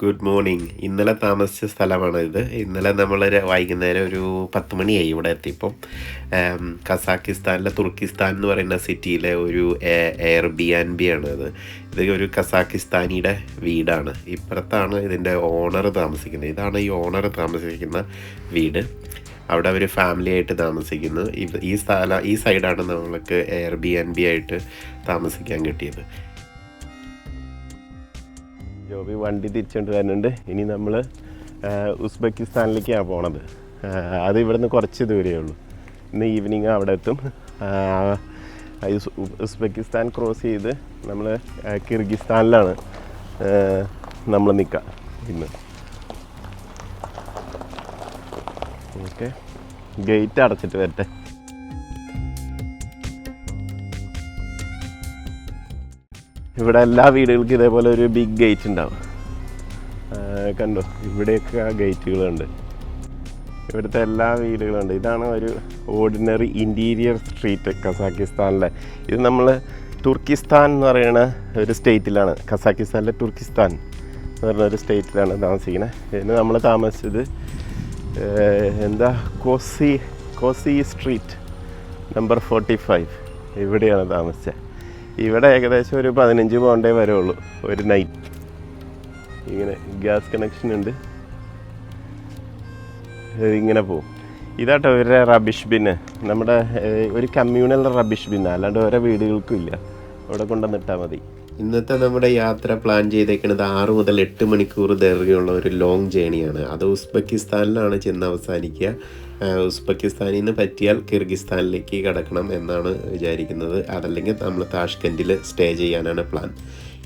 Good morning ഇന്നലെ താമസിച്ച സ്ഥലമാണ് ഇത്. ഇന്നലെ നമ്മൾ വൈകുന്നേരം ഒരു പത്ത് മണിയായി ഇവിടെ എത്തിയപ്പം. കസാക്കിസ്ഥാനിലെ തുർക്കിസ്ഥാൻ എന്ന് പറയുന്ന സിറ്റിയിലെ ഒരു എയർ ബി ആൻഡ് ബി ആണ് ഇത്. ഇത് ഒരു കസാക്കിസ്ഥാനിയുടെ വീടാണ്. ഇപ്പുറത്താണ് ഇതിന്റെ ഓണർ താമസിക്കുന്നത്. ഇതാണ് ഈ ഓണർ താമസിക്കുന്ന വീട്. അവിടെ അവർ ഫാമിലി ആയിട്ട് താമസിക്കുന്നു. ഈ സ്ഥല ഈ സൈഡാണ് നമ്മൾക്ക് എയർ ബി ആൻഡ് ബി ആയിട്ട് താമസിക്കാൻ കിട്ടിയത്. ജോബി വണ്ടി തിരിച്ചുകൊണ്ട് വരുന്നുണ്ട്. ഇനി നമ്മൾ ഉസ്ബെക്കിസ്ഥാനിലേക്കാണ് പോണത്. അത് ഇവിടുന്ന് കുറച്ച് ദൂരമേ ഉള്ളൂ. ഇന്ന് ഈവനിങ് അവിടെ എത്തും. ഉസ്ബെക്കിസ്ഥാൻ ക്രോസ് ചെയ്ത് നമ്മൾ കിർഗിസ്ഥാനിലാണ് നമ്മൾ നിൽക്കുക ഇന്ന്. ഓക്കെ. ഗേറ്റ് അടച്ചിട്ട് വരട്ടെ. ഇവിടെ എല്ലാ വീടുകൾക്കും ഇതേപോലെ ഒരു ബിഗ് ഗേറ്റ് ഉണ്ടാവും. കണ്ടു? ഇവിടെയൊക്കെ ഗേറ്റുകളുണ്ട് ഇവിടുത്തെ എല്ലാ വീടുകളുണ്ട്. ഇതാണ് ഒരു ഓർഡിനറി ഇന്റീരിയർ സ്ട്രീറ്റ് കസാക്കിസ്ഥാനിലെ. ഇത് നമ്മൾ തുർക്കിസ്ഥാൻ എന്ന് പറയുന്ന ഒരു സ്റ്റേറ്റിലാണ് കസാക്കിസ്ഥാനിലെ തുർക്കിസ്ഥാൻ എന്ന് പറയുന്ന ഒരു സ്റ്റേറ്റിലാണ് താമസിക്കുന്നത് ഇതിന് നമ്മൾ താമസിച്ചത് എന്താ? കോസി കോസി സ്ട്രീറ്റ് നമ്പർ ഫോർട്ടി ഫൈവ് ഇവിടെയാണ് താമസിച്ചത് ഇവിടെ ഏകദേശം ഒരു പതിനഞ്ച് പോണ്ടേ വരുള്ളൂ ഒരു നൈറ്റ് ഇങ്ങനെ ഗ്യാസ് കണക്ഷൻ ഉണ്ട്. ഇങ്ങനെ പോവും. ഇതാട്ടോ ഒരു റബിഷ് ബിന്ന് നമ്മുടെ ഒരു കമ്മ്യൂണൽ റബിഷ് ബിന്ന് അല്ലാണ്ട് ഓരോ വീടുകൾക്കും ഇല്ല. അവിടെ കൊണ്ടുവന്നിട്ടാൽ മതി. ഇന്നത്തെ നമ്മുടെ യാത്ര പ്ലാൻ ചെയ്തേക്കുന്നത് ആറ് മുതൽ എട്ട് മണിക്കൂർ ദൈർഘ്യമുള്ള ഒരു ലോങ് ജേണിയാണ് അത് ഉസ്ബെക്കിസ്ഥാനിലാണ് ചെന്ന് അവസാനിക്കുക. ഉസ്ബെക്കിസ്ഥാനിൽ നിന്ന് പറ്റിയാൽ കിർഗിസ്ഥാനിലേക്ക് കടക്കണം എന്നാണ് വിചാരിക്കുന്നത്. അതല്ലെങ്കിൽ നമ്മൾ താഷ്കൻഡിൽ സ്റ്റേ ചെയ്യാനാണ് പ്ലാൻ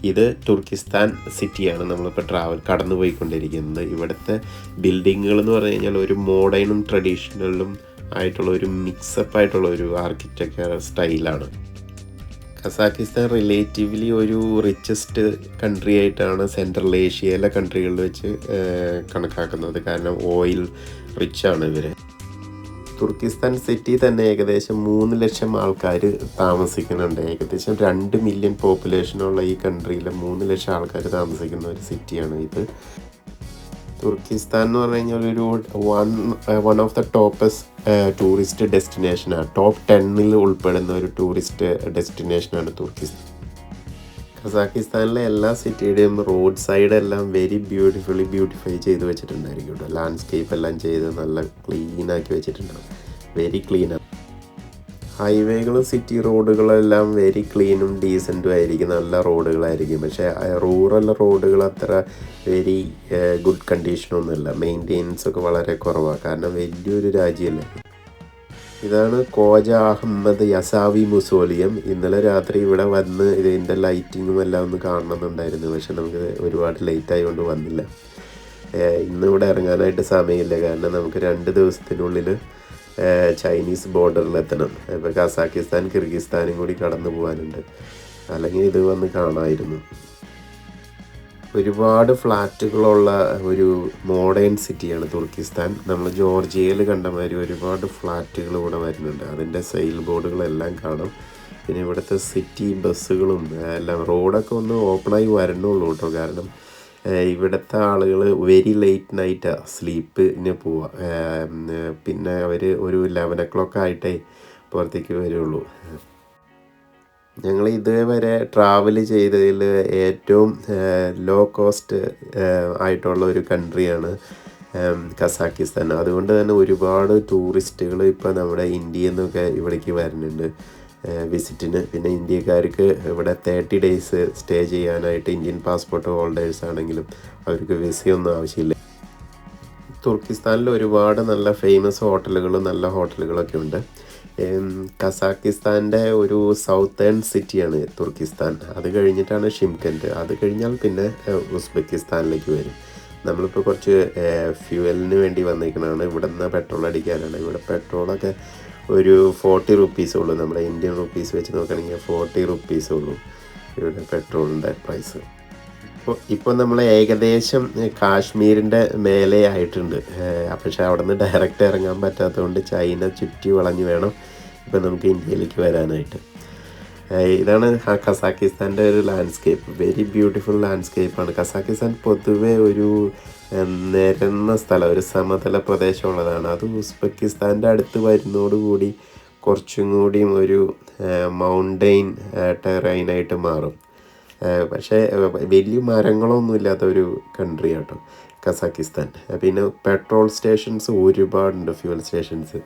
ഇത് തുർക്കിസ്ഥാൻ സിറ്റിയാണ് നമ്മളിപ്പോൾ ട്രാവൽ കടന്നു പോയിക്കൊണ്ടിരിക്കുന്നത് ഇവിടുത്തെ ബിൽഡിങ്ങുകൾ എന്ന് പറഞ്ഞു കഴിഞ്ഞാൽ ഒരു മോഡേണും ട്രഡീഷണലും ആയിട്ടുള്ള ഒരു മിക്സപ്പ് ആയിട്ടുള്ള ഒരു ആർക്കിടെക്ചർ സ്റ്റൈലാണ് കസാക്കിസ്ഥാൻ റിലേറ്റീവ്ലി ഒരു റിച്ചസ്റ്റ് കൺട്രി ആയിട്ടാണ് സെൻട്രൽ ഏഷ്യയിലെ കൺട്രികളിൽ വെച്ച് കണക്കാക്കുന്നത്. കാരണം ഓയിൽ റിച്ചാണ് ഇവർ തുർക്കിസ്ഥാൻ സിറ്റി തന്നെ ഏകദേശം മൂന്ന് ലക്ഷം ആൾക്കാർ താമസിക്കുന്നുണ്ട്. ഏകദേശം രണ്ട് മില്യൺ പോപ്പുലേഷനുള്ള ഈ കൺട്രിയിലെ മൂന്ന് ലക്ഷം ആൾക്കാർ താമസിക്കുന്ന ഒരു സിറ്റിയാണ് ഇത്. തുർക്കിസ്ഥാൻ എന്ന് പറഞ്ഞു കഴിഞ്ഞാൽ ഒരു one one of the toppest tourist ഡെസ്റ്റിനേഷനാണ് top ടെന്നിൽ ഉൾപ്പെടുന്ന ഒരു ടൂറിസ്റ്റ് ഡെസ്റ്റിനേഷനാണ് തുർക്കിസ്ഥാൻ. കസാക്കിസ്ഥാനിലെ എല്ലാ സിറ്റിയുടെയും റോഡ് സൈഡ് എല്ലാം വെരി ബ്യൂട്ടിഫുള്ളി ബ്യൂട്ടിഫൈ ചെയ്ത് വെച്ചിട്ടുണ്ടായിരിക്കും കേട്ടോ. ലാൻഡ്സ്കേപ്പ് എല്ലാം ചെയ്ത് നല്ല ക്ലീൻ ആക്കി വെച്ചിട്ടുണ്ടാവും. വെരി ക്ലീൻ ഹൈവേകളും സിറ്റി റോഡുകളെല്ലാം വെരി ക്ലീനും ഡീസന്റും ആയിരിക്കും. നല്ല റോഡുകളായിരിക്കും. പക്ഷേ റൂറൽ റോഡുകൾ അത്ര വെരി ഗുഡ് കണ്ടീഷനൊന്നുമില്ല മെയിന്റെനൻസ് ഒക്കെ വളരെ കുറവാണ് കാരണം വലിയൊരു രാജ്യമല്ലേ? ഇതാണ് കോജ അഹമ്മദ് യസാവി മുസോലിയം ഇന്നലെ രാത്രി ഇവിടെ വന്ന് ഇതിന്റെ ലൈറ്റിങ്ങും എല്ലാം ഒന്ന് കാണണമെന്നുണ്ടായിരുന്നു പക്ഷെ നമുക്ക് ഒരുപാട് ലേറ്റ് ആയതുകൊണ്ട് വന്നില്ല. ഇന്നിവിടെ ഇറങ്ങാനായിട്ട് സമയമില്ല. കാരണം നമുക്ക് രണ്ട് ദിവസത്തിനുള്ളിൽ ചൈനീസ് ബോർഡറിലെത്തണം ഇപ്പോൾ കസാക്കിസ്ഥാൻ കിർഗിസ്ഥാനും കൂടി കടന്നു പോകാനുണ്ട്. അല്ലെങ്കിൽ ഇത് വന്ന് കാണാമായിരുന്നു ഒരുപാട് ഫ്ലാറ്റുകളുള്ള ഒരു മോഡേൺ സിറ്റിയാണ് തുർക്കിസ്ഥാൻ. നമ്മൾ ജോർജിയയിൽ കണ്ട മാതിരി ഒരുപാട് ഫ്ലാറ്റുകൾ ഇവിടെ വരുന്നുണ്ട്. അതിന്റെ സെയിൽ ബോർഡുകളെല്ലാം കാണും. പിന്നെ ഇവിടുത്തെ സിറ്റി ബസ്സുകളും എല്ലാം റോഡൊക്കെ ഒന്ന് ഓപ്പണായി വരണുള്ളൂ കേട്ടോ. കാരണം ഇവിടുത്തെ ആളുകൾ വെരി ലേറ്റ് നൈറ്റാണ് സ്ലീപ്പിന് പോവുക പിന്നെ അവർ ഒരു ലെവൻ ഒ ക്ലോക്ക് ആയിട്ടേ പുറത്തേക്ക് വരുള്ളൂ. ഞങ്ങൾ ഇതുവരെ ട്രാവൽ ചെയ്തതിൽ ഏറ്റവും ലോ കോസ്റ്റ് ആയിട്ടുള്ള ഒരു കൺട്രിയാണ് കസാക്കിസ്ഥാൻ. അതുകൊണ്ട് തന്നെ ഒരുപാട് ടൂറിസ്റ്റുകൾ ഇപ്പോൾ നമ്മുടെ ഇന്ത്യയിൽ നിന്നൊക്കെ ഇവിടേക്ക് വരുന്നുണ്ട്. വിസിറ്റിന്. പിന്നെ ഇന്ത്യക്കാർക്ക് ഇവിടെ തേർട്ടി ഡേയ്സ് സ്റ്റേ ചെയ്യാനായിട്ട് ഇന്ത്യൻ പാസ്പോർട്ട് ഹോൾഡേഴ്സ് ആണെങ്കിലും അവർക്ക് വിസയൊന്നും ആവശ്യമില്ല. തുർക്കിസ്ഥാനിൽ ഒരുപാട് നല്ല ഫേമസ് ഹോട്ടലുകളും നല്ല ഹോട്ടലുകളൊക്കെ ഉണ്ട്. കസാക്കിസ്ഥാന്റെ ഒരു സൗത്തേൺ സിറ്റിയാണ് തുർക്കിസ്ഥാൻ. അത് കഴിഞ്ഞിട്ടാണ് ഷിംഖൻഡ് അത് കഴിഞ്ഞാൽ പിന്നെ ഉസ്ബെക്കിസ്ഥാനിലേക്ക് വരും. നമ്മളിപ്പോൾ കുറച്ച് ഫ്യൂവലിന് വേണ്ടി വന്നിരിക്കണതാണ് ഇവിടെ നിന്ന് പെട്രോൾ അടിക്കാനാണ്. ഇവിടെ പെട്രോളൊക്കെ ഒരു ഫോർട്ടി റുപ്പീസേ ഉള്ളൂ. നമ്മുടെ ഇന്ത്യൻ റുപ്പീസ് വെച്ച് നോക്കുകയാണെങ്കിൽ ഫോർട്ടി റുപ്പീസേ ഉള്ളൂ. ഇവിടെ പെട്രോളിന്റെ പ്രൈസ് ഇപ്പോൾ ഇപ്പോൾ നമ്മൾ ഏകദേശം കാശ്മീരിന്റെ മേലെ ആയിട്ടുണ്ട്. പക്ഷേ അവിടെ നിന്ന് ഡയറക്റ്റ് ഇറങ്ങാൻ പറ്റാത്തതുകൊണ്ട് ചൈന ചുറ്റി വളഞ്ഞു വേണം ഇപ്പോൾ നമുക്ക് ഇന്ത്യയിലേക്ക് വരാനായിട്ട്. ഇതാണ് കസാക്കിസ്ഥാന്റെ ഒരു ലാൻഡ്സ്കേപ്പ് വെരി ബ്യൂട്ടിഫുൾ ലാൻഡ്സ്കേപ്പാണ് കസാക്കിസ്ഥാൻ പൊതുവേ ഒരു നിരന്ന സ്ഥലം ഒരു സമതല പ്രദേശമുള്ളതാണ്. അത് ഉസ്ബെക്കിസ്ഥാന്റെ അടുത്ത് വരുന്നതോടുകൂടി കുറച്ചും കൂടിയും ഒരു മൗണ്ടെയിൻ ടെറൈനായിട്ട് മാറും. പക്ഷേ വലിയ മരങ്ങളൊന്നും ഇല്ലാത്ത ഒരു കൺട്രി ആട്ടോ കസാക്കിസ്ഥാൻ. പിന്നെ പെട്രോൾ സ്റ്റേഷൻസ് ഒരുപാടുണ്ട് ഫ്യൂൽ സ്റ്റേഷൻസ്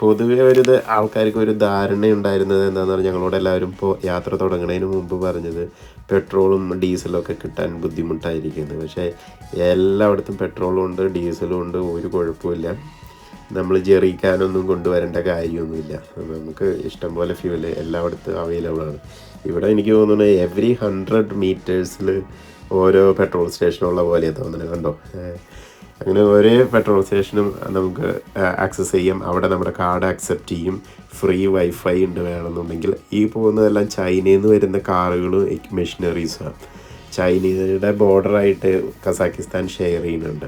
പൊതുവെ ഒരു ആൾക്കാർക്ക് ഒരു ധാരണ ഉണ്ടായിരുന്നത് എന്താണെന്ന് പറഞ്ഞാൽ ഞങ്ങളോട് എല്ലാവരും ഇപ്പോൾ യാത്ര തുടങ്ങുന്നതിന് മുമ്പ് പറഞ്ഞത് പെട്രോളും ഡീസലും ഒക്കെ കിട്ടാൻ ബുദ്ധിമുട്ടായിരിക്കുന്നത്. പക്ഷേ എല്ലായിടത്തും പെട്രോളും ഉണ്ട് ഡീസലും ഉണ്ട് ഒരു കുഴപ്പമില്ല നമ്മൾ ജെറിക്കാനൊന്നും കൊണ്ടുവരേണ്ട കാര്യമൊന്നുമില്ല. നമുക്ക് ഇഷ്ടം പോലെ ഫ്യൂൽ എല്ലായിടത്തും അവൈലബിൾ ആണ്. ഇവിടെ എനിക്ക് തോന്നുന്നു എവറി ഹൺഡ്രഡ് മീറ്റേഴ്സിൽ ഓരോ പെട്രോൾ സ്റ്റേഷനുള്ള പോലെയാണ് തോന്നുന്നത് കണ്ടോ? അങ്ങനെ ഒരേ പെട്രോൾ സ്റ്റേഷനും നമുക്ക് ആക്സസ് ചെയ്യാം. അവിടെ നമ്മുടെ കാർഡ് ആക്സെപ്റ്റ് ചെയ്യും. ഫ്രീ വൈഫൈ ഉണ്ട് വേണമെന്നുണ്ടെങ്കിൽ. ഈ പോകുന്നതെല്ലാം ചൈനയിൽ നിന്ന് വരുന്ന കാറുകളും മെഷീനറീസുമാണ് ചൈനയുടെ ബോർഡറായിട്ട് കസാക്കിസ്ഥാൻ ഷെയർ ചെയ്യുന്നുണ്ട്.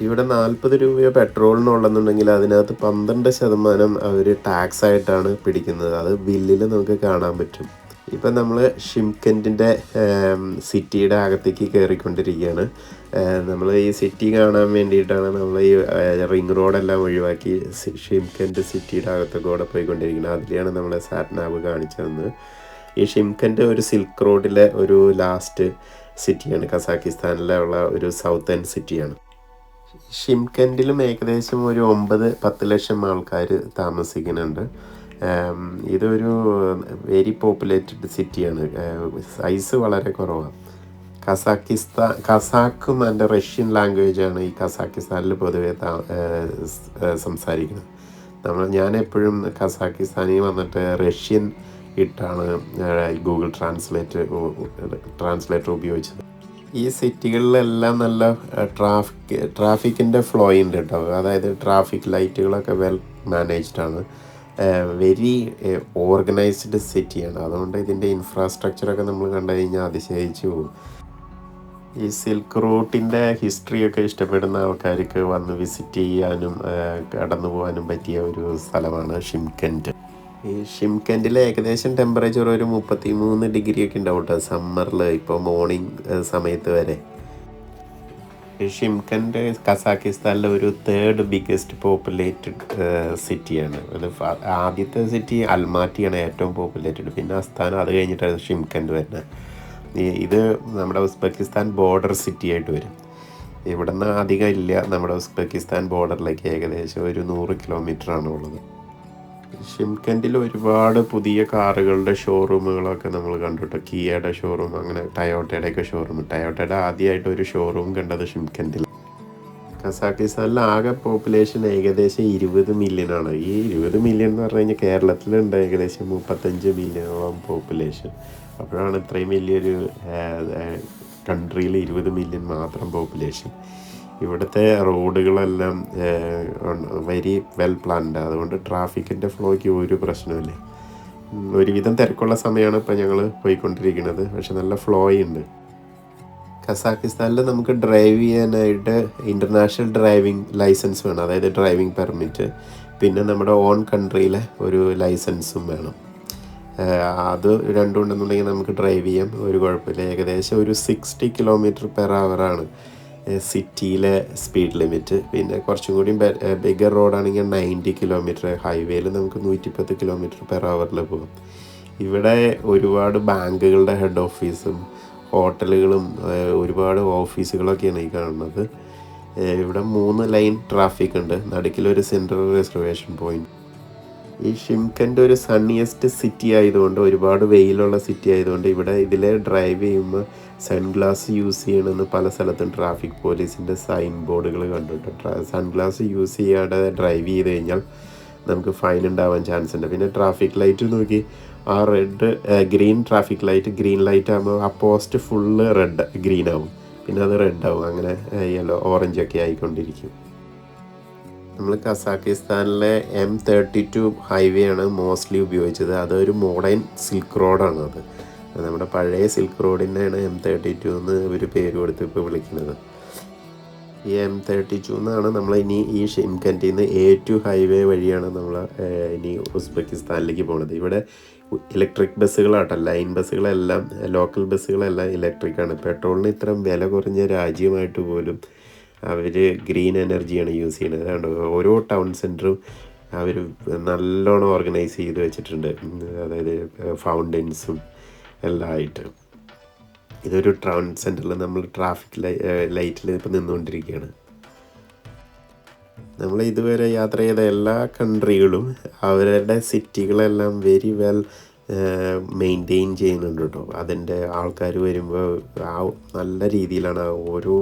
ഇവിടെ നാൽപ്പത് രൂപയോ പെട്രോളിനുള്ളെന്നുണ്ടെങ്കിൽ അതിനകത്ത് പന്ത്രണ്ട് ശതമാനം അവർ ടാക്സ് ആയിട്ടാണ് പിടിക്കുന്നത്. അത് ബില്ലിൽ നമുക്ക് കാണാൻ പറ്റും. ഇപ്പം നമ്മൾ ഷിംകെന്റിന്റെ സിറ്റിയുടെ അകത്തേക്ക് കയറിക്കൊണ്ടിരിക്കുകയാണ് നമ്മൾ ഈ സിറ്റി കാണാൻ വേണ്ടിയിട്ടാണ് നമ്മൾ ഈ റിംഗ് റോഡെല്ലാം ഒഴിവാക്കി ഷിംകെന്റ് സിറ്റിയുടെ അകത്തൊക്കെ പോയിക്കൊണ്ടിരിക്കുന്നത്. അതിലെയാണ് നമ്മളെ സാറ്റ്നാബ് കാണിച്ചു തന്നത്. ഈ ഷിംകെന്റ് ഒരു സിൽക്ക് റോഡിലെ ഒരു ലാസ്റ്റ് സിറ്റിയാണ് കസാക്കിസ്ഥാനിലെ ഉള്ള ഒരു സൗത്ത് എൻഡ് സിറ്റിയാണ് ഷിംകൻഡിലും ഏകദേശം ഒരു ഒമ്പത് പത്ത് ലക്ഷം ആൾക്കാർ താമസിക്കുന്നുണ്ട്. ഇതൊരു വെരി പോപ്പുലേറ്റഡ് സിറ്റിയാണ് സൈസ് വളരെ കുറവാണ് കസാക്കിസ്ഥാൻ കസാക്കും അതിന്റെ റഷ്യൻ ലാംഗ്വേജാണ് ഈ കസാക്കിസ്ഥാനിൽ പൊതുവെ സംസാരിക്കുന്നത്. നമ്മൾ ഞാൻ എപ്പോഴും കസാക്കിസ്ഥാനിൽ വന്നിട്ട് റഷ്യൻ ഇട്ടാണ് ഗൂഗിൾ ട്രാൻസ്ലേറ്റ് ട്രാൻസ്ലേറ്റർ ഉപയോഗിച്ചത്. ഈ സിറ്റികളിലെല്ലാം നല്ല ട്രാഫിക് ട്രാഫിക്കിന്റെ ഫ്ലോ ഉണ്ട് കേട്ടോ. അതായത് ട്രാഫിക് ലൈറ്റുകളൊക്കെ വെൽ മാനേജ്ഡ് ആണ്. വെരി ഓർഗനൈസ്ഡ് സിറ്റിയാണ് അതുകൊണ്ട് ഇതിന്റെ ഇൻഫ്രാസ്ട്രക്ചറൊക്കെ നമ്മൾ കണ്ടു കഴിഞ്ഞാൽ അതിശയിച്ചു പോകും. ഈ സിൽക്ക് റൂട്ടിന്റെ ഹിസ്റ്ററിയൊക്കെ ഇഷ്ടപ്പെടുന്ന ആൾക്കാർക്ക് വന്ന് വിസിറ്റ് ചെയ്യാനും കടന്നു പോകാനും പറ്റിയ ഒരു സ്ഥലമാണ് ഷിംകന്റ് ഈ ഷിംകന്റിൽ ഏകദേശം ടെമ്പറേച്ചർ ഒരു മുപ്പത്തി മൂന്ന് ഡിഗ്രി ഒക്കെ ഉണ്ടാവും കേട്ടോ സമ്മറിൽ ഇപ്പോൾ മോർണിംഗ് സമയത്ത് വരെ. ഈ ഷിംകന്റ് കസാക്കിസ്ഥാനിലെ ഒരു തേർഡ് ബിഗ്ഗസ്റ്റ് പോപ്പുലേറ്റഡ് സിറ്റിയാണ് അത് ആദ്യത്തെ സിറ്റി അൽമാറ്റിയാണ് ഏറ്റവും പോപ്പുലേറ്റഡ് പിന്നെ സ്ഥാനം അത് കഴിഞ്ഞിട്ടാണ് ഷിംകന്റ് വരുന്നത്. ഇത് നമ്മുടെ ഉസ്ബെക്കിസ്ഥാൻ ബോർഡർ സിറ്റി ആയിട്ട് വരും. ഇവിടെ നിന്ന് അധികം ഇല്ല. നമ്മുടെ ഉസ്ബെക്കിസ്ഥാൻ ബോർഡറിലേക്ക് ഏകദേശം ഒരു നൂറ് കിലോമീറ്റർ ആണ് ഉള്ളത്. ഷിംകൻഡിൽ ഒരുപാട് പുതിയ കാറുകളുടെ ഷോറൂമുകളൊക്കെ നമ്മൾ കണ്ടിട്ട് കിയയുടെ ഷോറൂം അങ്ങനെ ടയോട്ടയുടെ ഒക്കെ ഷോറൂം ടയോട്ടയുടെ ആദ്യമായിട്ട് ഒരു ഷോറൂം കണ്ടത് ഷിംകൻഡിൽ കസാക്കിസ്ഥാനിലെ ആകെ പോപ്പുലേഷൻ ഏകദേശം ഇരുപത് മില്യൺ ആണ്. ഈ ഇരുപത് മില്യൺ എന്ന് പറഞ്ഞു കഴിഞ്ഞാൽ കേരളത്തിലുണ്ട് ഏകദേശം മുപ്പത്തഞ്ച് മില്യണോളം പോപ്പുലേഷൻ അപ്പോഴാണ് ഇത്രയും വലിയൊരു കൺട്രിയിൽ ഇരുപത് മില്യൺ മാത്രം പോപ്പുലേഷൻ ഇവിടുത്തെ റോഡുകളെല്ലാം വെരി വെൽ പ്ലാൻഡ് അതുകൊണ്ട് ട്രാഫിക്കിന്റെ ഫ്ലോയ്ക്ക് ഒരു പ്രശ്നമില്ല ഒരുവിധം തിരക്കുള്ള സമയമാണ് ഇപ്പോൾ ഞങ്ങൾ പോയിക്കൊണ്ടിരിക്കുന്നത്. പക്ഷെ നല്ല ഫ്ലോ ഉണ്ട്. കസാക്കിസ്ഥാനിൽ നമുക്ക് ഡ്രൈവ് ചെയ്യാനായിട്ട് ഇന്റർനാഷണൽ ഡ്രൈവിംഗ് ലൈസൻസ് വേണം. അതായത് ഡ്രൈവിംഗ് പെർമിറ്റ് പിന്നെ നമ്മുടെ ഓൺ കൺട്രിയിലെ ഒരു ലൈസൻസും വേണം. അത് രണ്ടും ഉണ്ടെന്നുണ്ടെങ്കിൽ നമുക്ക് ഡ്രൈവ് ചെയ്യാം. ഒരു കുഴപ്പമില്ല. ഏകദേശം ഒരു സിക്സ്റ്റി കിലോമീറ്റർ പെർ ആണ് സിറ്റിയിലെ സ്പീഡ് ലിമിറ്റ് പിന്നെ കുറച്ചും കൂടി ബിഗർ റോഡാണെങ്കിൽ നയന്റി കിലോമീറ്റർ ഹൈവേയിൽ നമുക്ക് നൂറ്റിപ്പത്ത് കിലോമീറ്റർ പെർ അവറിൽ പോകും. ഇവിടെ ഒരുപാട് ബാങ്കുകളുടെ ഹെഡ് ഓഫീസും ഹോട്ടലുകളും ഒരുപാട് ഓഫീസുകളൊക്കെയാണ് ഈ കാണുന്നത്. ഇവിടെ മൂന്ന് ലൈൻ ട്രാഫിക് ഉണ്ട്. നടുക്കിലൊരു സെൻട്രൽ റിസർവേഷൻ പോയിന്റ് ഈ ഷിംകന്റെ ഒരു സണ്ണിയസ്റ്റ് സിറ്റി ആയതുകൊണ്ട് ഒരുപാട് വെയിലുള്ള സിറ്റി ആയതുകൊണ്ട് ഇവിടെ ഇതിൽ ഡ്രൈവ് ചെയ്യുമ്പോൾ സൺഗ്ലാസ് യൂസ് ചെയ്യണമെന്ന് പല സ്ഥലത്തും ട്രാഫിക് പോലീസിന്റെ സൈൻ ബോർഡുകൾ കണ്ടിട്ട് സൺഗ്ലാസ് യൂസ് ചെയ്യാതെ ഡ്രൈവ് ചെയ്ത് കഴിഞ്ഞാൽ നമുക്ക് ഫൈൻ ഉണ്ടാവാൻ ചാൻസ് ഉണ്ട്. പിന്നെ ട്രാഫിക് ലൈറ്റ് നോക്കി ആ red green traffic light green light ആകുമ്പോൾ ആ പോസ്റ്റ് ഫുള്ള് റെഡ് ഗ്രീൻ ആവും. പിന്നെ അത് റെഡ് ആവും. അങ്ങനെ യെല്ലോ ഓറഞ്ച് ഒക്കെ ആയിക്കൊണ്ടിരിക്കും. നമ്മൾ കസാക്കിസ്ഥാനിലെ എം തേർട്ടി ടു ഹൈവേ ആണ് മോസ്റ്റ്ലി ഉപയോഗിച്ചത്. അതൊരു മോഡേൺ സിൽക്ക് റോഡാണ് അത്. നമ്മുടെ പഴയ സിൽക്ക് റോഡിനെയാണ് എം തേർട്ടി ടു എന്ന് ഒരു പേര് കൊടുത്ത് ഇപ്പോൾ വിളിക്കുന്നത്. ഈ എം തേർട്ടി ടു എന്നാണ് നമ്മൾ ഇനി ഈ ഷിംകന്റിൽ നിന്ന് എ ടു ഹൈവേ വഴിയാണ് നമ്മൾ ഇനി ഉസ്ബെക്കിസ്ഥാനിലേക്ക് പോകുന്നത് ഇവിടെ ഇലക്ട്രിക് ബസ്സുകളാട്ടോ ലൈൻ ബസ്സുകളെല്ലാം ലോക്കൽ ബസ്സുകളെല്ലാം ഇലക്ട്രിക്കാണ് പെട്രോളിന് ഇത്രയും വില കുറഞ്ഞ രാജ്യമായിട്ട് പോലും അവർ ഗ്രീൻ എനർജിയാണ് യൂസ് ചെയ്യുന്നത്. അതുകൊണ്ട് ഓരോ ടൗൺ സെന്ററും അവർ നല്ലോണം ഓർഗനൈസ് ചെയ്ത് വെച്ചിട്ടുണ്ട്. അതായത് ഫൗണ്ടൻസും എല്ലാം ആയിട്ട്. ഇതൊരു ടൗൺ സെന്ററിൽ നമ്മൾ ട്രാഫിക് ലൈറ്റിൽ ഇപ്പോൾ നിന്നുകൊണ്ടിരിക്കുകയാണ്. നമ്മൾ ഇതുവരെ യാത്ര ചെയ്ത എല്ലാ കൺട്രികളും അവരുടെ സിറ്റികളെല്ലാം വെരി വെൽ മെയിന്റെയിൻ ചെയ്യുന്നുണ്ട് കേട്ടോ. അതിന്റെ ആൾക്കാർ വരുമ്പോൾ ആ നല്ല രീതിയിലാണ് ഓരോ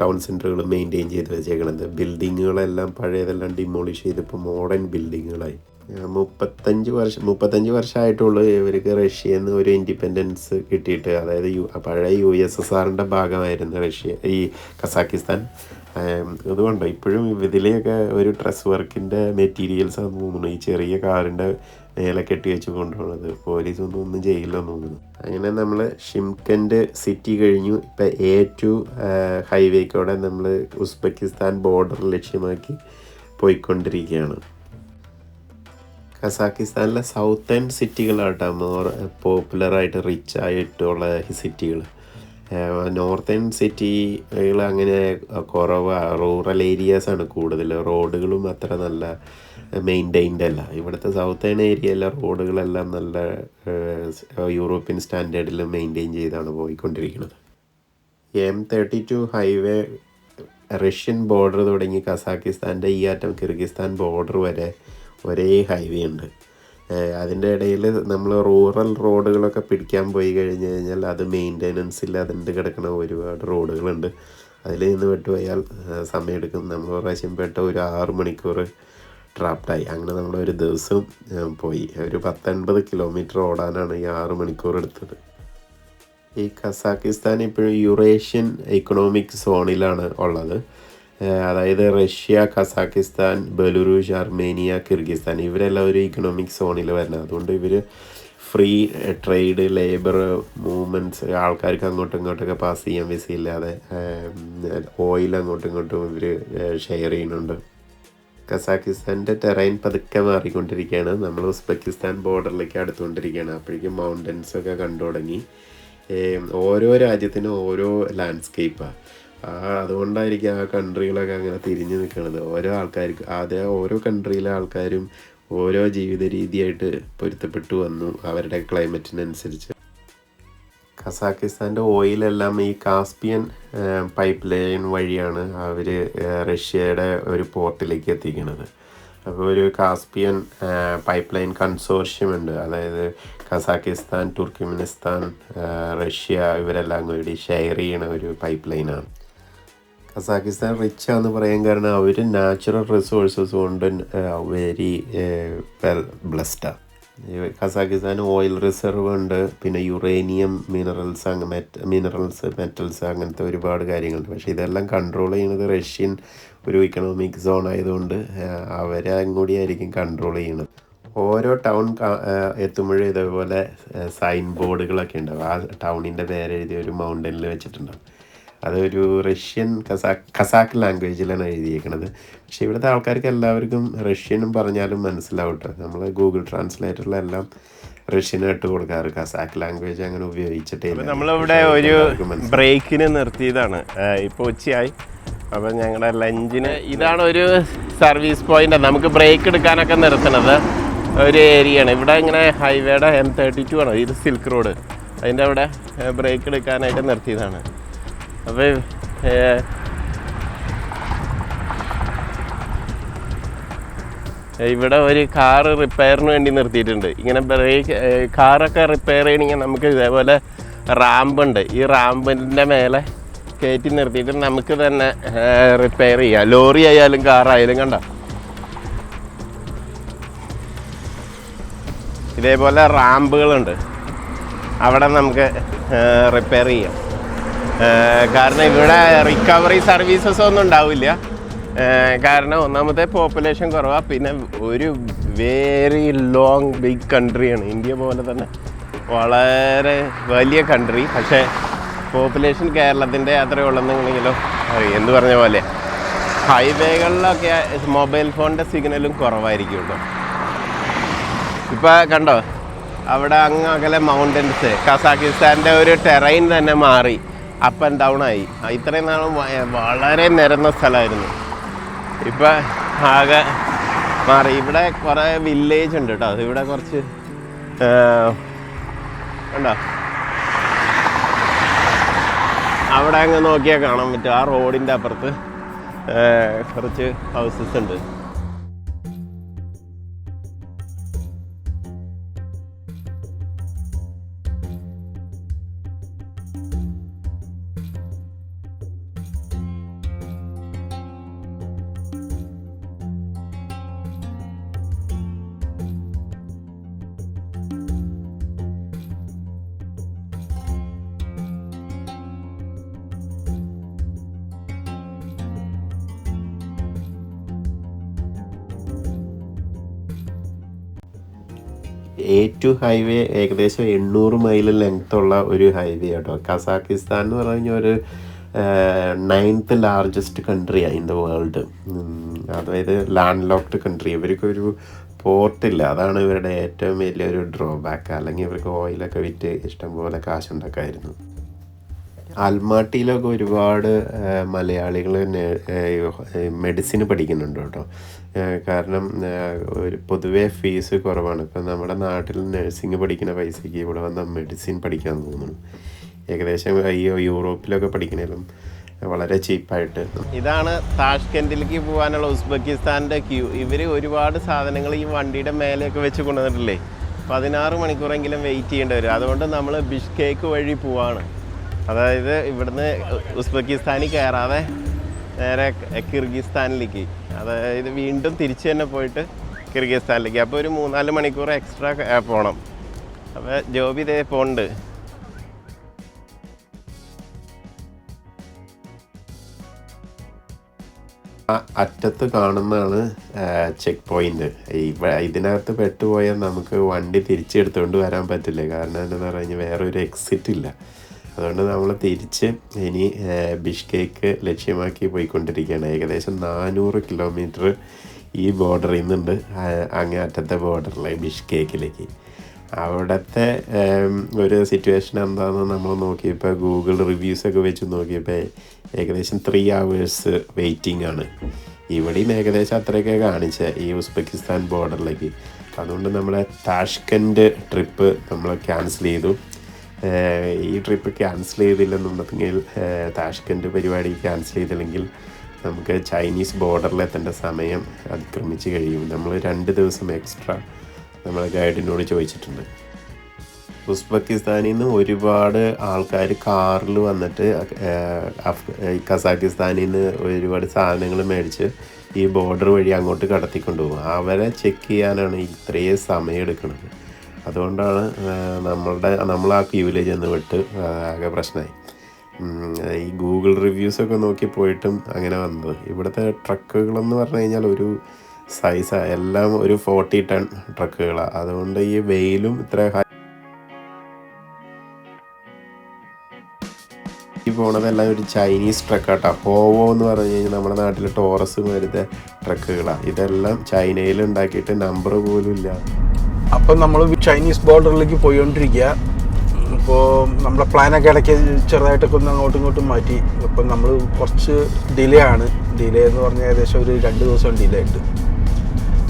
ടൗൺ സെന്ററുകൾ മെയിന്റെയിൻ ചെയ്ത് വെച്ചേക്കണത്. ബിൽഡിങ്ങുകളെല്ലാം പഴയതെല്ലാം ഡിമോളിഷ് ചെയ്തിപ്പോൾ മോഡേൺ ബിൽഡിങ്ങുകളായി മുപ്പത്തഞ്ച് വർഷം മുപ്പത്തഞ്ച് വർഷമായിട്ടുള്ളൂ ഇവർക്ക് റഷ്യയിൽ നിന്ന് ഒരു ഇൻഡിപെൻഡൻസ് കിട്ടിയിട്ട്. അതായത് യു പഴയ യു എസ് എസ് ആറിന്റെ ഭാഗമായിരുന്നു റഷ്യ ഈ കസാക്കിസ്ഥാൻ. അതുകൊണ്ട് ഇപ്പോഴും ഇതിലെയൊക്കെ ഒരു ഡ്രസ് വർക്കിന്റെ മെറ്റീരിയൽസ് ആണെന്ന് തോന്നുന്നു. ഈ ചെറിയ കാറിന്റെ മേലെ കെട്ടി വെച്ച് കൊണ്ടുപോകുന്നത് പോലീസ് ഒന്നും ചെയ്യില്ലെന്ന് തോന്നുന്നു. അങ്ങനെ നമ്മൾ ഷിംകൻഡ് സിറ്റി കഴിഞ്ഞു. ഇപ്പം എ ടു ഹൈവേക്കോടെ നമ്മൾ ഉസ്ബെക്കിസ്ഥാൻ ബോർഡർ ലക്ഷ്യമാക്കി പോയിക്കൊണ്ടിരിക്കുകയാണ്. കസാക്കിസ്ഥാനിലെ സൗത്തേൺ സിറ്റികളാട്ടോ പോപ്പുലറായിട്ട് റിച്ച് ആയിട്ടുള്ള സിറ്റികൾ നോർത്തേൺ സിറ്റികൾ അങ്ങനെ കുറവാണ് റൂറൽ ഏരിയാസാണ് കൂടുതൽ റോഡുകളും അത്ര നല്ല മെയിന്റൈൻഡ് അല്ല. ഇവിടുത്തെ സൗത്ത് ഏൺ ഏരിയയിലെ റോഡുകളെല്ലാം നല്ല യൂറോപ്യൻ സ്റ്റാൻഡേർഡിൽ മെയിന്റെയിൻ ചെയ്താണ് പോയിക്കൊണ്ടിരിക്കുന്നത്. M thirty two highway Russian border തുടങ്ങി കസാക്കിസ്ഥാന്റെ ഈ അറ്റം കിർഗിസ്ഥാൻ ബോർഡർ വരെ ഒരേ ഹൈവേ ഉണ്ട്. അതിന്റെ ഇടയിൽ നമ്മൾ റൂറൽ റോഡുകളൊക്കെ പിടിക്കാൻ പോയി കഴിഞ്ഞ് കഴിഞ്ഞാൽ അത് മെയിന്റെനൻസ് ഇല്ലാതെ കിടക്കുന്ന ഒരുപാട് റോഡുകളുണ്ട് അതിൽ നിന്ന് വിട്ടുപോയാൽ സമയമെടുക്കും. നമ്മൾ പ്രാവശ്യം പെട്ട ഒരു ആറ് മണിക്കൂർ ട്രാപ്ഡായി അങ്ങനെ നമ്മൾ ഒരു ദിവസം പോയി. ഒരു പത്തൊൻപത് കിലോമീറ്റർ ഓടാനാണ് ഈ ആറ് മണിക്കൂർ എടുത്തത്. ഈ കസാക്കിസ്ഥാൻ ഇപ്പോഴും യുറേഷ്യൻ ഇക്കണോമിക് സോണിലാണ് ഉള്ളത്. അതായത് Russia Kazakhstan Belarus Armenia Kyrgyzstan ഇവരെല്ലാം ഒരു ഇക്കണോമിക് സോണിൽ വരുന്നത്. അതുകൊണ്ട് ഇവർ ഫ്രീ ട്രേഡ് ലേബർ മൂവ്മെന്റ്സ് ആൾക്കാർക്ക് അങ്ങോട്ടും ഇങ്ങോട്ടൊക്കെ പാസ് ചെയ്യാൻ വിസയില്ലാതെ ഓയിൽ അങ്ങോട്ടും ഇങ്ങോട്ടും ഇവർ ഷെയർ ചെയ്യുന്നുണ്ട്. കസാക്കിസ്ഥാന്റെ ടെറൈൻ പതുക്കെ മാറിക്കൊണ്ടിരിക്കുകയാണ്. നമ്മൾ ഉസ്ബെക്കിസ്ഥാൻ ബോർഡറിലേക്ക് അടുത്തുകൊണ്ടിരിക്കുകയാണ്. അപ്പോഴേക്കും മൗണ്ടൻസ് ഒക്കെ കണ്ടു തുടങ്ങി. ഓരോ രാജ്യത്തിനും ഓരോ ലാൻഡ്സ്കേപ്പാണ് ആ. അതുകൊണ്ടായിരിക്കും ആ കൺട്രികളൊക്കെ അങ്ങനെ തിരിഞ്ഞു നിൽക്കുന്നത്. ഓരോ ആൾക്കാർക്ക് അതേ ഓരോ കൺട്രിയിലെ ആൾക്കാരും ഓരോ ജീവിത രീതിയായിട്ട് പൊരുത്തപ്പെട്ടു വന്നു. അവരുടെ ക്ലൈമറ്റിനനുസരിച്ച് കസാക്കിസ്ഥാന്റെ ഓയിലെല്ലാം ഈ കാസ്പിയൻ പൈപ്പ് ലൈൻ വഴിയാണ് അവർ റഷ്യയുടെ ഒരു പോർട്ടിലേക്ക് എത്തിക്കുന്നത് അപ്പോൾ ഒരു കാസ്പിയൻ പൈപ്പ് ലൈൻ കൺസോർഷ്യം ഉണ്ട്. അതായത് കസാക്കിസ്ഥാൻ തുർക്കിമിനിസ്ഥാൻ റഷ്യ ഇവരെല്ലാം കൂടി ഷെയർ ചെയ്യണ ഒരു പൈപ്പ് ലൈനാണ് കസാക്കിസ്ഥാൻ റിച്ച് ആണെന്ന് പറയാൻ കാരണം അവർ നാച്ചുറൽ റിസോഴ്സസ് കൊണ്ട് വെരി വെൽ ബ്ലസ്ഡാണ് കസാക്കിസ്ഥാൻ ഓയിൽ റിസർവ് ഉണ്ട് പിന്നെ യുറേനിയം മിനറൽസ് അങ്ങ് മെറ്റ് മിനറൽസ് മെറ്റൽസ് അങ്ങനത്തെ ഒരുപാട് കാര്യങ്ങളുണ്ട്. പക്ഷേ ഇതെല്ലാം കൺട്രോൾ ചെയ്യുന്നത് റഷ്യൻ ഒരു ഇക്കണോമിക് സോൺ ആയതുകൊണ്ട് അവരെ കൂടി ആയിരിക്കും കൺട്രോൾ ചെയ്യുന്നത്. ഓരോ ടൗൺ എത്തുമ്പോഴും ഇതേപോലെ സൈൻ ബോർഡുകളൊക്കെ ഉണ്ടാവും. ആ ടൗണിന്റെ പേരെഴുതി ഒരു മൗണ്ടനിൽ വെച്ചിട്ടുണ്ടാവും. അതൊരു റഷ്യൻ കസാക്ക് കസാക്ക് ലാംഗ്വേജിലാണ് എഴുതിയിരിക്കുന്നത് പക്ഷേ ഇവിടുത്തെ ആൾക്കാർക്ക് എല്ലാവർക്കും റഷ്യനും പറഞ്ഞാലും മനസ്സിലാവും കേട്ടോ നമ്മൾ ഗൂഗിൾ ട്രാൻസ്ലേറ്ററിലെല്ലാം റഷ്യനായിട്ട് കൊടുക്കാറ്. കസാക്ക് ലാംഗ്വേജ് അങ്ങനെ ഉപയോഗിച്ചിട്ടേ. നമ്മളിവിടെ ഒരു ബ്രേക്കിന് നിർത്തിയതാണ്. ഇപ്പോൾ ഉച്ചയായി. അപ്പം ഞങ്ങളുടെ ലഞ്ചിന് ഇതാണ് ഒരു സർവീസ് പോയിന്റ്. നമുക്ക് ബ്രേക്ക് എടുക്കാനൊക്കെ നിർത്തണത് ഒരു ഏരിയയാണ്. ഇവിടെ ഇങ്ങനെ ഹൈവേയുടെ എം തേർട്ടി ടു ആണ്. ഇത് സിൽക്ക് റോഡ്. അതിന്റെ അവിടെ ബ്രേക്ക് എടുക്കാനായിട്ട് നിർത്തിയതാണ്. അപ്പോൾ ഇവിടെ ഒരു കാറ് റിപ്പയറിന് വേണ്ടി നിർത്തിയിട്ടുണ്ട്. ഇങ്ങനെ ബ്രേക്ക് കാറൊക്കെ റിപ്പയർ ചെയ്യണമെങ്കിൽ നമുക്ക് ഇതേപോലെ റാമ്പുണ്ട്. ഈ റാമ്പിന്റെ മേലെ കയറ്റി നിർത്തിയിട്ട് നമുക്ക് തന്നെ റിപ്പയർ ചെയ്യാം. ലോറി ആയാലും കാറായാലും കണ്ട? ഇതേപോലെ റാമ്പുകളുണ്ട്. അവിടെ നമുക്ക് റിപ്പയർ ചെയ്യാം. കാരണം ഇവിടെ റിക്കവറി സർവീസസ് ഒന്നും ഉണ്ടാവില്ല. കാരണം ഒന്നാമത്തെ പോപ്പുലേഷൻ കുറവാണ് പിന്നെ ഒരു വെരി ലോങ് ബിഗ് കൺട്രിയാണ് ഇന്ത്യ പോലെ തന്നെ വളരെ വലിയ കൺട്രി പക്ഷേ പോപ്പുലേഷൻ കേരളത്തിന്റെ അത്രയേ ഉള്ളെന്നുണ്ടെങ്കിലോ എന്ത് പറഞ്ഞ പോലെ ഹൈവേകളിലൊക്കെ മൊബൈൽ ഫോണിന്റെ സിഗ്നലും കുറവായിരിക്കും കേട്ടോ ഇപ്പം കണ്ടോ? അവിടെ അങ്ങ് അകലെ മൗണ്ടൻസ് കസാക്കിസ്ഥാന്റെ ഒരു ടെറൈൻ തന്നെ മാറി. അപ്പ് ആൻഡ് ഡൗൺ ആയി. ഇത്രയും നാളും വളരെ നിരന്ന സ്ഥലമായിരുന്നു. ഇപ്പം ആകെ മാറി. ഇവിടെ കുറേ വില്ലേജ് ഉണ്ട് കേട്ടോ ഇവിടെ കുറച്ച് ഉണ്ടോ? അവിടെ അങ്ങ് നോക്കിയാൽ കാണാൻ പറ്റും. ആ റോഡിന്റെ അപ്പുറത്ത് കുറച്ച് ഹൗസസ് ഉണ്ട്. ഹൈവേ ഏകദേശം എണ്ണൂറ് മൈൽ ലെങ്ത്തുള്ള ഒരു ഹൈവേ കേട്ടോ കസാക്കിസ്ഥാൻ എന്ന് പറഞ്ഞ ഒരു നയൻത്ത് ലാർജസ്റ്റ് കൺട്രിയാണ് ഇൻ ദ വേൾഡ് അതായത് ലാൻഡ് ലോക്ക്ഡ് കൺട്രി ഇവർക്കൊരു പോർട്ടില്ല അതാണ് ഇവരുടെ ഏറ്റവും വലിയൊരു ഡ്രോബാക്ക് അല്ലെങ്കിൽ ഇവർക്ക് ഓയിലൊക്കെ വിറ്റ് ഇഷ്ടംപോലെ കാശുണ്ടാക്കായിരുന്നു. അൽമാട്ടിയിലൊക്കെ ഒരുപാട് മലയാളികൾ മെഡിസിൻ പഠിക്കുന്നുണ്ട് കേട്ടോ. കാരണം ഒരു പൊതുവേ ഫീസ് കുറവാണ്. ഇപ്പം നമ്മുടെ നാട്ടിൽ നഴ്സിംഗ് പഠിക്കുന്ന പൈസയ്ക്ക് ഇവിടെ വന്ന മെഡിസിൻ പഠിക്കാൻ തോന്നുന്നു. ഏകദേശം ഈ യൂറോപ്പിലൊക്കെ പഠിക്കണേലും വളരെ ചീപ്പായിട്ട്. ഇതാണ് താഷ്കെൻഡിലേക്ക് പോകാനുള്ള ഉസ്ബെക്കിസ്ഥാന്റെ ക്യൂ. ഇവർ ഒരുപാട് സാധനങ്ങൾ ഈ വണ്ടിയുടെ മേലെയൊക്കെ വെച്ച് കൊണ്ടുവന്നിട്ടില്ലേ? പതിനാറ് മണിക്കൂറെങ്കിലും വെയിറ്റ് ചെയ്യേണ്ടി വരും. അതുകൊണ്ട് നമ്മൾ ബിഷ്കേക്ക് വഴി പോവാണ്. അതായത് ഇവിടുന്ന് ഉസ്ബെക്കിസ്ഥാനിൽ കയറാതെ നേരെ കിർഗിസ്ഥാനിലേക്ക്. അതായത് വീണ്ടും തിരിച്ച് തന്നെ പോയിട്ട് കിർഗിസ്ഥാനിലേക്ക്. അപ്പോൾ ഒരു മൂന്നാൽ മണിക്കൂർ എക്സ്ട്രാ പോകണം അപ്പോൾ ജോബി ഇതേ പോണ്ട്. അറ്റത്ത് കാണുന്നതാണ് ചെക്ക് പോയിന്റ് ഇതിനകത്ത് പെട്ടുപോയാൽ നമുക്ക് വണ്ടി തിരിച്ചെടുത്തുകൊണ്ട് വരാൻ പറ്റില്ല. കാരണം എന്താണെന്ന് പറഞ്ഞു കഴിഞ്ഞാൽ വേറെ ഒരു എക്സിറ്റ് ഇല്ല. അതുകൊണ്ട് നമ്മൾ തിരിച്ച് ഇനി ബിഷ്കേക്ക് ലക്ഷ്യമാക്കി പോയിക്കൊണ്ടിരിക്കുകയാണ്. ഏകദേശം നാനൂറ് കിലോമീറ്റർ ഈ ബോർഡറിൽ നിന്നുണ്ട് അങ്ങേ അറ്റത്തെ ബോർഡറിലെ ബിഷ്കേക്കിലേക്ക് അവിടുത്തെ ഒരു സിറ്റുവേഷൻ എന്താണെന്ന് നമ്മൾ നോക്കിയപ്പോൾ ഗൂഗിൾ റിവ്യൂസൊക്കെ വെച്ച് നോക്കിയപ്പോൾ ഏകദേശം ത്രീ അവേഴ്സ് വെയിറ്റിംഗ് ആണ്. ഇവിടെയും ഏകദേശം അത്രയൊക്കെ കാണിച്ച ഈ ഉസ്ബെക്കിസ്ഥാൻ ബോർഡറിലേക്ക് അതുകൊണ്ട് നമ്മളെ താഷ്കൻഡ് ട്രിപ്പ് നമ്മൾ ക്യാൻസൽ ചെയ്തു. ഈ ട്രിപ്പ് ക്യാൻസൽ ചെയ്തില്ലെന്നുണ്ടെങ്കിൽ താഷ്കന്റെ പരിപാടി ക്യാൻസൽ ചെയ്തില്ലെങ്കിൽ നമുക്ക് ചൈനീസ് ബോർഡറിൽ എത്തേണ്ട സമയം അതിക്രമിച്ച് കഴിയും. നമ്മൾ രണ്ട് ദിവസം എക്സ്ട്രാ നമ്മൾ ഗൈഡിനോട് ചോദിച്ചിട്ടുണ്ട്. ഉസ്ബെക്കിസ്ഥാനിൽ നിന്ന് ഒരുപാട് ആൾക്കാർ കാറിൽ വന്നിട്ട് കസാക്കിസ്ഥാനിൽ നിന്ന് ഒരുപാട് സാധനങ്ങൾ മേടിച്ച് ഈ ബോർഡർ വഴി അങ്ങോട്ട് കടത്തിക്കൊണ്ടുപോകും. അവരെ ചെക്ക് ചെയ്യാനാണ് ഇത്രയും സമയം എടുക്കുന്നത്. അതുകൊണ്ടാണ് നമ്മളുടെ നമ്മൾ ആ ഒന്ന് വിട്ട് ആകെ പ്രശ്നമായി ഈ ഗൂഗിൾ റിവ്യൂസൊക്കെ നോക്കി പോയിട്ടും അങ്ങനെ വന്നത്. ഇവിടുത്തെ ട്രക്കുകളെന്ന് പറഞ്ഞു കഴിഞ്ഞാൽ ഒരു സൈസാണ് എല്ലാം ഒരു ഫോർട്ടി ടൺ ട്രക്കുകളാണ് അതുകൊണ്ട് ഈ വെയിലും ഇത്ര ഹൈ ഈ പോണതെല്ലാം ഒരു ചൈനീസ് ട്രക്കാട്ടോ ഹോവോ എന്ന് പറഞ്ഞു കഴിഞ്ഞാൽ നമ്മുടെ നാട്ടിൽ ടോറസ് പോലത്തെ ട്രക്കുകളാണ് ഇതെല്ലാം ചൈനയിൽ ഉണ്ടാക്കിയിട്ട് നമ്പർ പോലും ഇല്ല. അപ്പം നമ്മൾ ചൈനീസ് ബോർഡറിലേക്ക് പോയിക്കൊണ്ടിരിക്കുക ഇപ്പോൾ നമ്മുടെ പ്ലാനൊക്കെ ഇടയ്ക്ക് ചെറുതായിട്ടൊക്കെ ഒന്ന് അങ്ങോട്ടും ഇങ്ങോട്ടും മാറ്റി. ഇപ്പം നമ്മൾ കുറച്ച് ഡിലേ ആണ്. ഡിലേ എന്ന് പറഞ്ഞാൽ ഏകദേശം ഒരു രണ്ട് ദിവസം ഡിലേ ഉണ്ട്.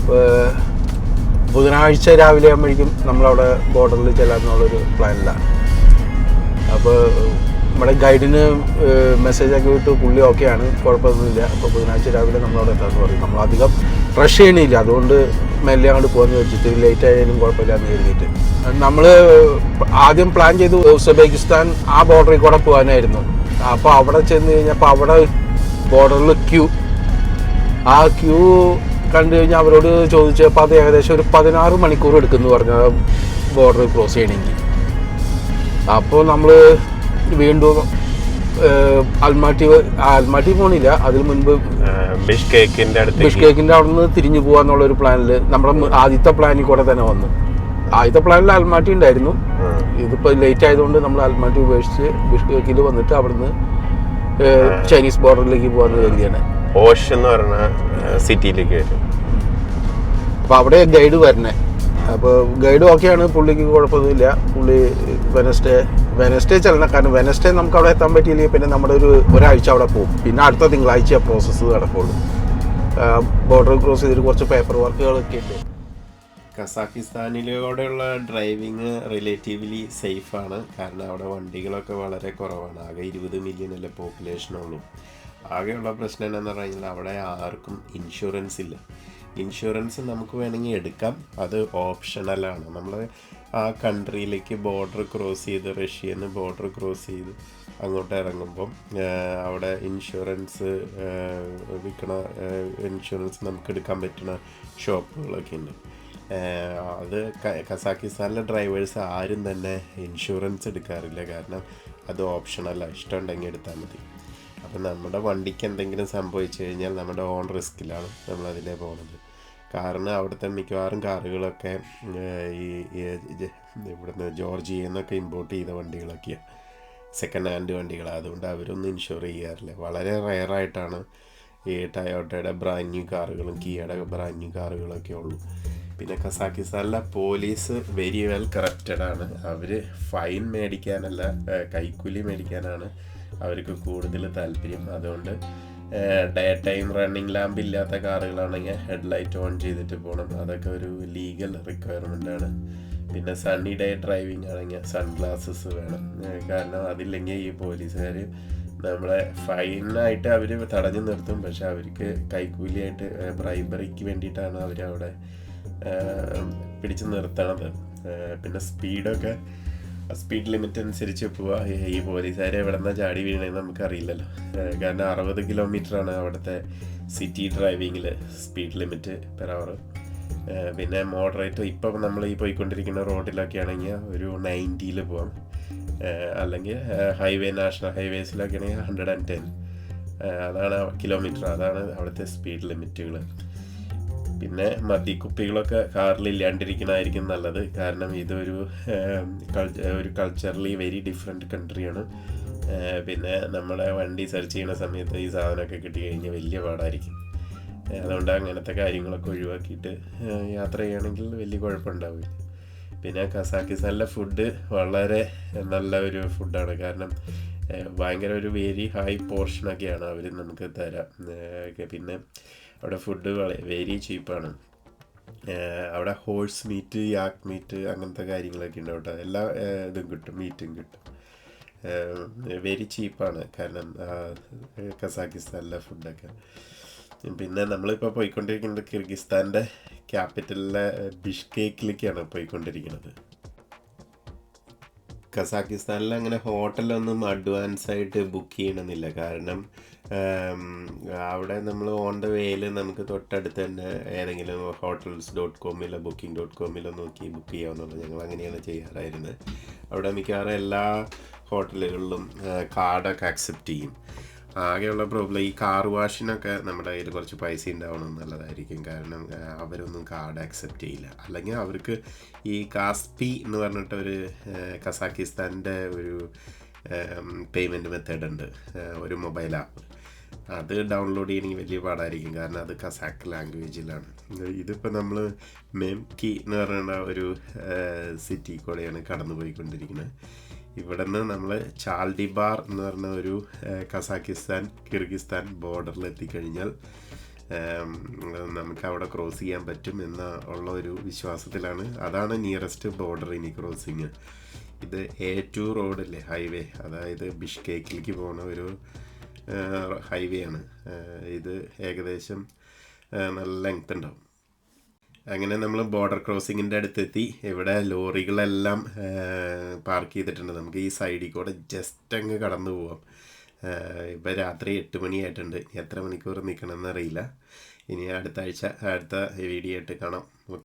അപ്പോൾ ബുധനാഴ്ച രാവിലെ ആകുമ്പോഴേക്കും നമ്മളവിടെ ബോർഡറിൽ ചെല്ലാമെന്നുള്ളൊരു പ്ലാനിലാണ് അപ്പോൾ നമ്മുടെ ഗൈഡിന് മെസ്സേജ് ആക്കി വിട്ടു പുള്ളി ഓക്കെയാണ് കുഴപ്പമൊന്നുമില്ല. അപ്പോൾ ബുധനാഴ്ച രാവിലെ നമ്മളവിടെ എത്താമെന്ന് പറയും നമ്മളധികം റഷ് ചെയ്യണില്ല. അതുകൊണ്ട് മെല്ലെ അങ്ങോട്ട് പോകാമെന്ന് വെച്ചിട്ട് ലേറ്റ് ആയാലും കുഴപ്പമില്ല എന്ന് കരുതിയിട്ട്. നമ്മൾ ആദ്യം പ്ലാൻ ചെയ്തു ഉസ്ബെക്കിസ്ഥാൻ ആ ബോർഡറിൽ കൂടെ പോകാനായിരുന്നു. അപ്പോൾ അവിടെ ചെന്ന് കഴിഞ്ഞപ്പോൾ അവിടെ ബോർഡറിൽ ക്യൂ ആ ക്യൂ കണ്ടു കഴിഞ്ഞാൽ അവരോട് ചോദിച്ചപ്പോൾ അത് ഏകദേശം ഒരു പതിനാറ് മണിക്കൂർ എടുക്കുമെന്ന് പറഞ്ഞു ബോർഡർ ക്രോസ് ചെയ്യണമെങ്കിൽ. അപ്പോൾ നമ്മൾ വീണ്ടും അൽമാട്ടി അൽമാട്ടി പോണില്ല. അതിന് മുൻപ് ബിഷ്കേക്കിന്റെ അടുത്ത് ബിഷ്കേക്കിന്റെ അവിടെ നിന്ന് തിരിഞ്ഞു പോകാന്നുള്ള ഒരു പ്ലാനിൽ നമ്മുടെ ആദ്യത്തെ പ്ലാനിൽ കൂടെ തന്നെ വന്നു. ആദ്യത്തെ പ്ലാനിൽ അൽമാട്ടി ഉണ്ടായിരുന്നു. ഇതിപ്പോൾ ലേറ്റ് ആയതുകൊണ്ട് നമ്മൾ അൽമാട്ടി ഉപേക്ഷിച്ച് ബിഷ്കേക്കിൽ വന്നിട്ട് അവിടുന്ന് ചൈനീസ് ബോർഡറിലേക്ക് പോകാൻ കരുതിയാണ് ഓഷ് എന്ന് പറഞ്ഞ സിറ്റിയിലേക്ക് വരും. അപ്പോൾ അവിടെ ഗൈഡ് വരണേ. അപ്പോൾ ഗൈഡ് ഓക്കെയാണ് പുള്ളിക്ക് കുഴപ്പമൊന്നുമില്ല. പുള്ളി വെനസ്ഡേ വെനസ്ഡേ ചെല്ലണം. കാരണം വെനസ്ഡേ നമുക്ക് അവിടെ എത്താൻ പറ്റിയില്ലെങ്കിൽ പിന്നെ നമ്മുടെ ഒരു ഒരാഴ്ച അവിടെ പോകും. പിന്നെ അടുത്ത തിങ്കളാഴ്ച പ്രോസസ്സ് നടക്കുള്ളൂ. ബോർഡർ ക്രോസ് ചെയ്തിട്ട് കുറച്ച് പേപ്പർ വർക്കുകളൊക്കെ ഉണ്ട്. കസാഖിസ്ഥാനിലൂടെയുള്ള ഡ്രൈവിങ് റിലേറ്റീവ്ലി സേഫാണ് കാരണം അവിടെ വണ്ടികളൊക്കെ വളരെ കുറവാണ്. ആകെ ഇരുപത് മില്യൺ അല്ലേ പോപ്പുലേഷനുള്ളൂ ആകെയുള്ള പ്രശ്നം എന്താണെന്ന് പറഞ്ഞാൽ അവിടെ ആർക്കും ഇൻഷുറൻസ് ഇല്ല. ഇൻഷുറൻസ് നമുക്ക് വേണമെങ്കിൽ എടുക്കാം. അത് ഓപ്ഷണലാണ് നമ്മൾ ആ കൺട്രിയിലേക്ക് ബോർഡർ ക്രോസ് ചെയ്ത് റഷ്യയിൽ നിന്ന് ബോർഡർ ക്രോസ് ചെയ്ത് അങ്ങോട്ട് ഇറങ്ങുമ്പം അവിടെ ഇൻഷുറൻസ് വിൽക്കണ ഇൻഷുറൻസ് നമുക്ക് എടുക്കാൻ പറ്റുന്ന ഷോപ്പുകളൊക്കെ ഉണ്ട്. അത് കസാക്കിസ്ഥാനിലെ ഡ്രൈവേഴ്സ് ആരും തന്നെ ഇൻഷുറൻസ് എടുക്കാറില്ല. കാരണം അത് ഓപ്ഷണല്ല ഇഷ്ടമുണ്ടെങ്കിൽ എടുത്താൽ മതി. അപ്പം നമ്മുടെ വണ്ടിക്ക് എന്തെങ്കിലും സംഭവിച്ചു കഴിഞ്ഞാൽ നമ്മുടെ ഓൺ റിസ്ക്കിലാണ് നമ്മൾ അതിലേ പോകുന്നത് കാരണം അവിടുത്തെ മിക്കവാറും കാറുകളൊക്കെ ഈ ഇവിടുന്ന് ജോർജിയയിൽ നിന്നൊക്കെ ഇമ്പോർട്ട് ചെയ്ത വണ്ടികളൊക്കെയാണ് സെക്കൻഡ് ഹാൻഡ് വണ്ടികളാണ് അതുകൊണ്ട് അവരൊന്നും ഇൻഷുർ ചെയ്യാറില്ല. വളരെ റയറായിട്ടാണ് ഈ ടയോട്ടയുടെ ബ്രാൻഡ് ന്യൂ കാറുകളും കിയയുടെ ബ്രാൻഡ് ന്യൂ കാറുകളൊക്കെ ഉള്ളൂ. പിന്നെ കസാക്കിസ്ഥാനിലെ പോലീസ് വെരി വെൽ കറപ്റ്റഡ് ആണ്. അവർ ഫൈൻ മേടിക്കാനല്ല കൈക്കൂലി മേടിക്കാനാണ് അവർക്ക് കൂടുതൽ താല്പര്യം. അതുകൊണ്ട് ഡേ ടൈം റണ്ണിങ് ലാമ്പ് ഇല്ലാത്ത കാറുകളാണെങ്കിൽ ഹെഡ് ലൈറ്റ് ഓൺ ചെയ്തിട്ട് പോകണം. അതൊക്കെ ഒരു ലീഗൽ റിക്വയർമെന്റ് ആണ്. പിന്നെ സണ്ണി ഡേ ഡ്രൈവിംഗ് ആണെങ്കിൽ സൺഗ്ലാസസ് വേണം. കാരണം അതില്ലെങ്കിൽ ഈ പോലീസുകാർ നമ്മളെ ഫൈനായിട്ട് അവർ തടഞ്ഞു നിർത്തും. പക്ഷെ അവർക്ക് കൈക്കൂലിയായിട്ട് ബ്രൈബറിക്ക് വേണ്ടിയിട്ടാണ് അവരവിടെ പിടിച്ചു നിർത്തണത്. പിന്നെ സ്പീഡൊക്കെ സ്പീഡ് ലിമിറ്റ് അനുസരിച്ച് പോവുക ഈ പോലീസുകാരെ എവിടെ ചാടി വീണെന്ന് നമുക്കറിയില്ലല്ലോ. കാരണം അറുപത് ആണ് അവിടുത്തെ സിറ്റി ഡ്രൈവിങ്ങിൽ സ്പീഡ് ലിമിറ്റ് പെർ അവർ പിന്നെ മോഡറേറ്റ് ഇപ്പം നമ്മൾ ഈ പോയിക്കൊണ്ടിരിക്കുന്ന റോഡിലൊക്കെ ആണെങ്കിൽ ഒരു നയന്റിയിൽ പോവാം. അല്ലെങ്കിൽ ഹൈവേ നാഷണൽ ഹൈവേസിലൊക്കെ ആണെങ്കിൽ ഹൺഡ്രഡ് ആൻഡ് ടെൻ അതാണ് കിലോമീറ്റർ അതാണ് അവിടുത്തെ സ്പീഡ് ലിമിറ്റുകൾ പിന്നെ മദ്യക്കുപ്പികളൊക്കെ കാറിൽ ഇല്ലാണ്ടിരിക്കണമായിരിക്കും നല്ലത്. കാരണം ഇതൊരു ഒരു കൾച്ചറലി വെരി ഡിഫറെന്റ് കൺട്രിയാണ് പിന്നെ നമ്മുടെ വണ്ടി സെർച്ച് ചെയ്യുന്ന സമയത്ത് ഈ സാധനമൊക്കെ കിട്ടിക്കഴിഞ്ഞാൽ വലിയ പാടായിരിക്കും. അതുകൊണ്ട് അങ്ങനത്തെ കാര്യങ്ങളൊക്കെ ഒഴിവാക്കിയിട്ട് യാത്ര ചെയ്യുകയാണെങ്കിൽ വലിയ കുഴപ്പമുണ്ടാവില്ല. പിന്നെ കസാക്കിസ്ഥാനിലെ ഫുഡ് വളരെ നല്ല ഒരു ഫുഡാണ് കാരണം ഭയങ്കര ഒരു വെരി ഹൈ പോർഷനൊക്കെയാണ് അവർ നമുക്ക് തരാം. പിന്നെ അവിടെ ഫുഡ് വെരി ചീപ്പാണ് അവിടെ ഹോഴ്സ് മീറ്റ് യാക്ക് മീറ്റ് അങ്ങനത്തെ കാര്യങ്ങളൊക്കെ ഉണ്ട് കേട്ടോ. എല്ലാ ഇതും കിട്ടും മീറ്റും കിട്ടും. വെരി ചീപ്പാണ് കാരണം കസാക്കിസ്ഥാനിലെ ഫുഡൊക്കെ പിന്നെ നമ്മളിപ്പോൾ പോയിക്കൊണ്ടിരിക്കുന്നത് കിർഗിസ്ഥാന്റെ ക്യാപിറ്റലിലെ ബിഷ്കേക്കിലേക്കാണ് പോയിക്കൊണ്ടിരിക്കുന്നത്. കസാക്കിസ്ഥാനിൽ അങ്ങനെ ഹോട്ടലൊന്നും അഡ്വാൻസ് ആയിട്ട് ബുക്ക് ചെയ്യണമെന്നില്ല. കാരണം അവിടെ നമ്മൾ ഓൺ ദ വേയിൽ നമുക്ക് തൊട്ടടുത്ത് തന്നെ ഏതെങ്കിലും ഹോട്ടൽസ് ഡോട്ട് കോമിലോ ബുക്കിംഗ് ഡോട്ട് കോമിലോ നോക്കി ബുക്ക് ചെയ്യാവുന്നുള്ളൂ ഞങ്ങൾ അങ്ങനെയാണ് ചെയ്യാറായിരുന്നത്. അവിടെ മിക്കവാറും എല്ലാ ഹോട്ടലുകളിലും കാർഡൊക്കെ അക്സെപ്റ്റ് ചെയ്യും. ആകെയുള്ള പ്രോബ്ലം ഈ കാർ വാഷിനൊക്കെ നമ്മുടെ കയ്യിൽ കുറച്ച് പൈസ ഉണ്ടാവണം എന്നുള്ളതായിരിക്കും. കാരണം അവരൊന്നും കാർഡ് അക്സെപ്റ്റ് ചെയ്യില്ല. അല്ലെങ്കിൽ അവർക്ക് ഈ കാസ്പി എന്ന് പറഞ്ഞിട്ട് ഒരു കസാക്കിസ്ഥാന്റെ ഒരു പേയ്മെന്റ് മെത്തേഡ് ഉണ്ട്. ഒരു മൊബൈൽ ആപ്പ് അത് ഡൗൺലോഡ് ചെയ്യണമെങ്കിൽ വലിയ പാടായിരിക്കും. കാരണം അത് കസാക്ക് ലാംഗ്വേജിലാണ് ഇതിപ്പോൾ നമ്മൾ മെംകി എന്ന് പറയുന്ന ഒരു സിറ്റി കൂടെയാണ് കടന്നു പോയിക്കൊണ്ടിരിക്കുന്നത് ഇവിടെ നിന്ന് നമ്മൾ ചാൽഡിബാർ എന്ന് പറഞ്ഞ ഒരു കസാക്കിസ്ഥാൻ കിർഗിസ്ഥാൻ ബോർഡറിൽ എത്തിക്കഴിഞ്ഞാൽ നമുക്ക് അവിടെ ക്രോസ് ചെയ്യാൻ പറ്റും എന്ന ഉള്ള ഒരു വിശ്വാസത്തിലാണ്. അതാണ് നിയറസ്റ്റ് ബോർഡർ ഇനി ക്രോസിങ് ഇത് എ ടു റോഡല്ലേ ഹൈവേ അതായത് ബിഷ്കേക്കിലേക്ക് പോകുന്ന ഒരു ഹൈവേ ആണ്. ഇത് ഏകദേശം നല്ല ലെങ്ത് ഉണ്ടാവും. അങ്ങനെ നമ്മൾ ബോർഡർ ക്രോസിങ്ങിന്റെ അടുത്തെത്തി. ഇവിടെ ലോറികളെല്ലാം പാർക്ക് ചെയ്തിട്ടുണ്ട്. നമുക്ക് ഈ സൈഡിൽ കൂടെ ജസ്റ്റ് അങ്ങ് കടന്നു പോവാം. ഇപ്പം രാത്രി എട്ട് മണിയായിട്ടുണ്ട് എത്ര മണിക്കൂർ നിൽക്കണമെന്ന് അറിയില്ല. ഇനി അടുത്ത ആഴ്ച അടുത്ത വീഡിയോ ആയിട്ട് കാണാം.